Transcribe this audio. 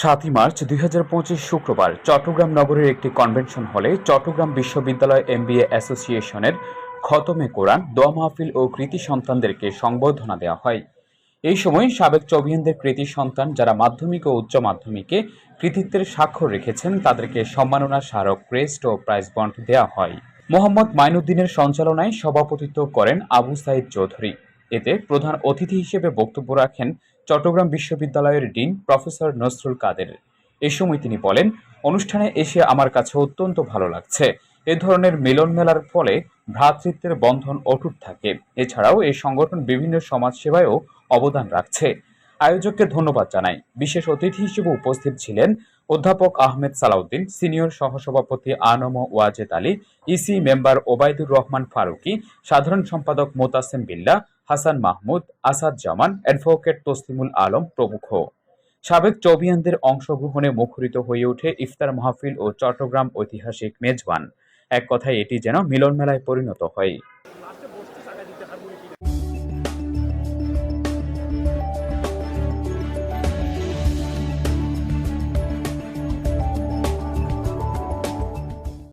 সাতই মার্চ দুই হাজার পঁচিশ শুক্রবার চট্টগ্রাম নগরের একটি কনভেনশন হলে চট্টগ্রাম বিশ্ববিদ্যালয় এমবিএ অ্যাসোসিয়েশনের খতমে কোরআন, দোয়া মাহফিল ও কৃতি সন্তানদেরকে সংবর্ধনা দেওয়া হয়। এই সময় সাবেক চবিয়ানদের কৃতি সন্তান যারা মাধ্যমিক ও উচ্চ মাধ্যমিকে কৃতিত্বের স্বাক্ষর রেখেছেন, তাদেরকে সম্মাননা স্মারক, ক্রেস্ট ও প্রাইজ বন্ড দেওয়া হয়। মোহাম্মদ মাইনুদ্দিনের সঞ্চালনায় সভাপতিত্ব করেন আবু সাইদ চৌধুরী। এতে প্রধান অতিথি হিসেবে বক্তব্য রাখেন চট্টগ্রাম বিশ্ববিদ্যালয়ের ডিন প্রফেসর নসরুল কাদের। এ সময় তিনি বলেন, অনুষ্ঠানে এসে আমার কাছে অত্যন্ত ভালো লাগছে। এ ধরনের মিলন মেলার ফলে ভ্রাতৃত্বের বন্ধন অটুট থাকে। এছাড়াও এই সংগঠন বিভিন্ন সমাজ সেবায়ও অবদান রাখছে। আয়োজককে ধন্যবাদ জানাই। বিশেষ অতিথি হিসেবে উপস্থিত ছিলেন অধ্যাপক আহমেদ সালাউদ্দিন, সিনিয়র সহসভাপতি আনম ওয়াজেদ আলী ইসি মেম্বার ওবায়দুর রহমান ফারুকী, সাধারণ সম্পাদক মোতাসেম বিল্লা, হাসান মাহমুদ, আসাদ জামান, অ্যাডভোকেট তসলিমুল আলম প্রমুখ। সাবেক চৌবিয়ানদের অংশগ্রহণে মুখরিত হয়ে ওঠে ইফতার মাহফিল ও চট্টগ্রাম ঐতিহাসিক মেজবান। এক কথায় এটি যেন মিলন মেলায় পরিণত হয়।